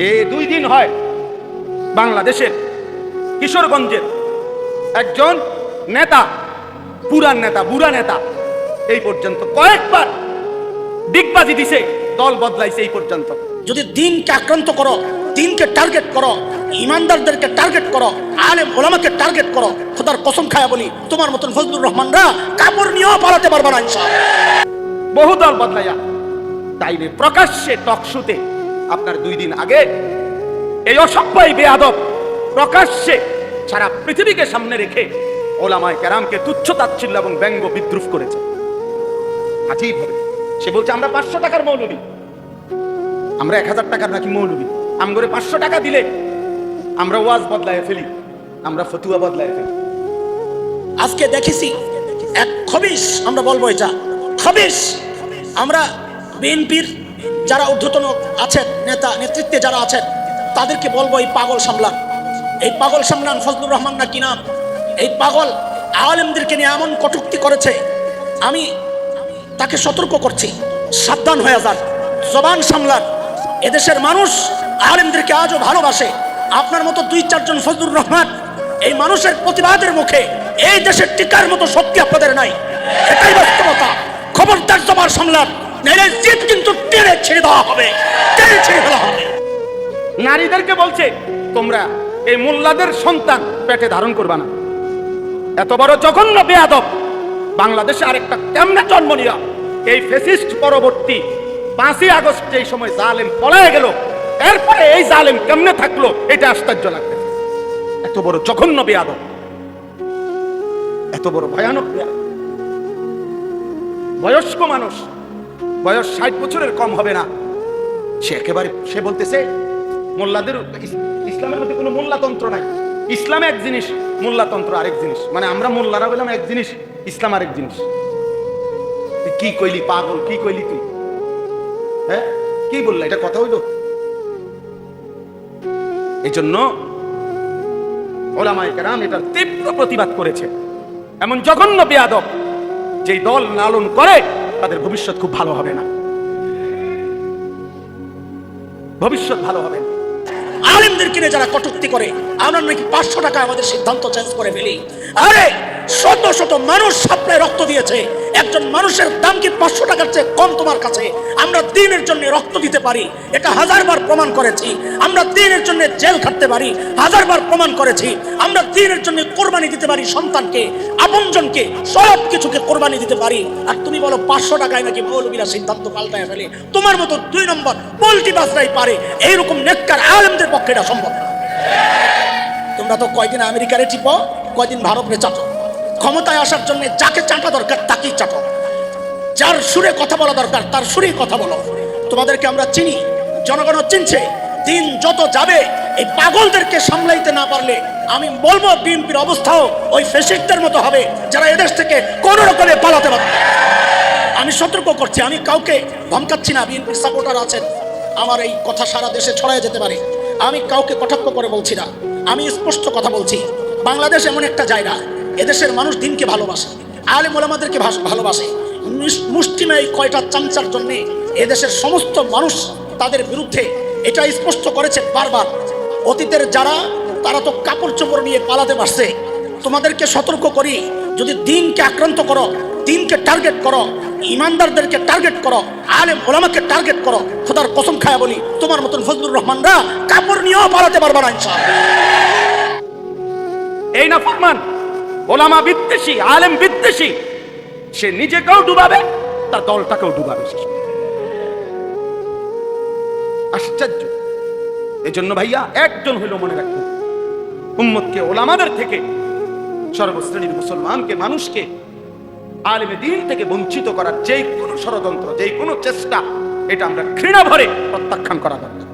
এ দুই দিন হয় বাংলাদেশের কিশোরগঞ্জের একজন নেতা পুরান নেতা বুড়া নেতা এই পর্যন্ত কয়েকবার ডিগবাজি দিছে দল বদলাইছে এই পর্যন্ত। যদি দিনকে আক্রান্ত করো দিনকে টার্গেট করো ইমানদারদেরকে টার্গেট করো আলেম ওলামাকে টার্গেট করো খোদার কসম খায়া বলি তোমার মতন ফজলুর রহমানরা কাপড় নিয়েও পালাতে পারবে না বহু দল বদলাইয়া তাইলে প্রকাশ্যে টকশুতে আপনার দুই দিন আগে এই অসভ্যই বেয়াদব প্রকাশ্যে সারা পৃথিবীকে সামনে রেখে ওলামায় ক্যারামকে তুচ্ছ তাচ্ছিল্য এবং ব্যঙ্গ বিদ্রুপ করেছে। সে বলছে, আমরা পাঁচশো টাকার মৌলবী। আমরা এক হাজার টাকার নাকি মৌলবী? আমগরে পাঁচশো টাকা দিলে আমরা ওয়াজ বদলায় ফেলি, আমরা ফতুয়া বদলায় ফেলি। আজকে দেখেছি এক খবিস আমরা বলব এটা খবিস আমরা বিএনপির যারা ঊর্ধ্বতন আছেন, নেতা, নেতৃত্বে যারা আছেন, তাদেরকে বলব এই পাগল সামলান। এই পাগল সামলান, ফজলুর রহমান না কি নাম? এই পাগল আলেমদেরকে নিয়ে এমন কটুক্তি করেছে, আমি তাকে সতর্ক করছি, সাবধান হয়ে যান, জবান সামলান। এদেশের মানুষ আলেমদেরকে আজও ভালোবাসে। আপনার মতো দুই চারজন ফজলুর রহমান এই মানুষের প্রতিবাদের মুখে এই দেশের টিকার মতো শক্তি আপনাদের নাই। এটাই বাস্তবতা। খবরদার জবান সামলান। কিন্তু টেনে ছেড়ে হবে, টেনে ছেড়ে হবে। নারীদেরকে বলছে, তোমরা এই মোল্লাদের সন্তান পেটে ধারণ করবা না। এত বড় জঘন্য বেয়াদব। বাংলাদেশে আরেকটা কেমনে জন্ম নিয়া। এই ফেসিস্ট পরবর্তী পাঁচই আগস্ট যেই সময় জালেম পলায় গেল, এরপরে এই জালেম কেমনে থাকল এটা আশ্চর্য লাগবে। এত বড় জঘন্য বেয়াদব। এত বড় ভয়ানক বেয়াদব। বয়স্ক মানুষ বয়স ষাট বছরের কম হবে না। সে একেবারে, সে বলতেছে, মোল্লাদের ইসলামের মধ্যে কোনো মোল্লাতন্ত্র নাই। ইসলাম এক জিনিস, মোল্লাতন্ত্র আরেক জিনিস। মানে আমরা মোল্লারা বললাম এক জিনিস, ইসলাম আরেক জিনিস। কি কইলি, পাগল, কি কইলি তুই? হ্যাঁ? কি বললা, এটা কথা হইল? এই জন্য ওলামাই কেরাম এটার তীব্র প্রতিবাদ করেছে। এমন জঘন্য বেয়াদব, যেই দল লালন করে তাদের ভবিষ্যৎ খুব ভালো হবে না। ভবিষ্যৎ ভালো হবে না। আলেমদের কিনে যারা কটূক্তি করে, আমরা নাকি পাঁচশো টাকা আমাদের সিদ্ধান্ত চেঞ্জ করে ফেলি। আরে, শত শত মানুষ সাপ্লাই রক্ত দিয়েছে। একজন মানুষের দাম কি পাঁচশো টাকার চেয়ে কম তোমার কাছে? আমরা দিনের জন্য রক্ত দিতে পারি। এটা হাজারবার প্রমাণ করেছি। আমরা দিনের জন্য জেল খাটতে পারি। হাজারবার প্রমাণ করেছি। আমরা দিনের জন্য কোরবানি দিতে পারি সন্তানকে, আপনজনকে সব কিছুকে কোরবানি দিতে পারি। আর তুমি বলো, পাঁচশো টাকায় নাকি মৌলবীরা সিদ্ধান্ত পাল্টায় ফেলে? তোমার মতো দুই নম্বর পোল্টি বাসরাই পারে। এইরকম নেককার আলেমদের পক্ষে এটা সম্ভব না। তোমরা তো কয়দিন আমেরিকারে টিপো, কয়দিন ভারতে চাটো। ক্ষমতায় আসার জন্য যাকে চাটা দরকার তাকেই চাটো যার সুরে কথা বলা দরকার, তার সুরেই কথা বলো। তোমাদেরকে আমরা চিনি জনগণ চিনছে, দিন যত যাবে, এই পাগলদেরকে সামলাইতে না পারলে আমি বলব বিএনপির অবস্থাও ওই ফেসিকদের মতো হবে, যারা এদেশ থেকে কোনো রকমে পালাতে পারবে আমি সতর্ক করছি, আমি কাউকে ধমকাচ্ছি না বিএনপির সাপোর্টার আছেন। আমার এই কথা সারা দেশে ছড়ায় যেতে পারে। আমি কাউকে কটাক্ষ করে বলছি না। আমি স্পষ্ট কথা বলছি, বাংলাদেশ এমন একটা জায়গা, এদেশের মানুষ দিনকে ভালোবাসে, আলেম ওলামাদেরকে ভাস- ভালোবাসে। মুষ্টিমেয় কয়টা চামচার জন্যে এদেশের সমস্ত মানুষ তাদের বিরুদ্ধে এটা স্পষ্ট করেছে বারবার। অতীতের যারা, তারা তো কাপড় চোপড় নিয়ে পালাতে পারছে। তোমাদেরকে সতর্ক করি, যদি দিনকে আক্রান্ত করো, দিনকে টার্গেট করো ইমানদারদেরকে টার্গেট করো, আলেম ওলামাকে টার্গেট করো, খোদার কসম খায়া বলি, তোমার মতন ফজলুর রহমানরা কাপড় নিয়েও পালাতে পারবে না এই না ফরমান, ওলামা বিদ্বেষী, আলেম বিদ্বেষী, সে নিজেকেও ডুবাবে, তার দলটাকেও ডুবাবে। আশ্চর্য। এই জন্য ভাইয়া একজন হইল মনে রাখবেন উম্মতকে ওলামাদের থেকে সর্বশ্রেণীর মুসলমানকে, মানুষকে আলেমে দিন থেকে বঞ্চিত করার যে কোনো ষড়যন্ত্র, যেই কোনো চেষ্টা, এটা আমরা ঘৃণা ভরে প্রত্যাখ্যান করা দরকার।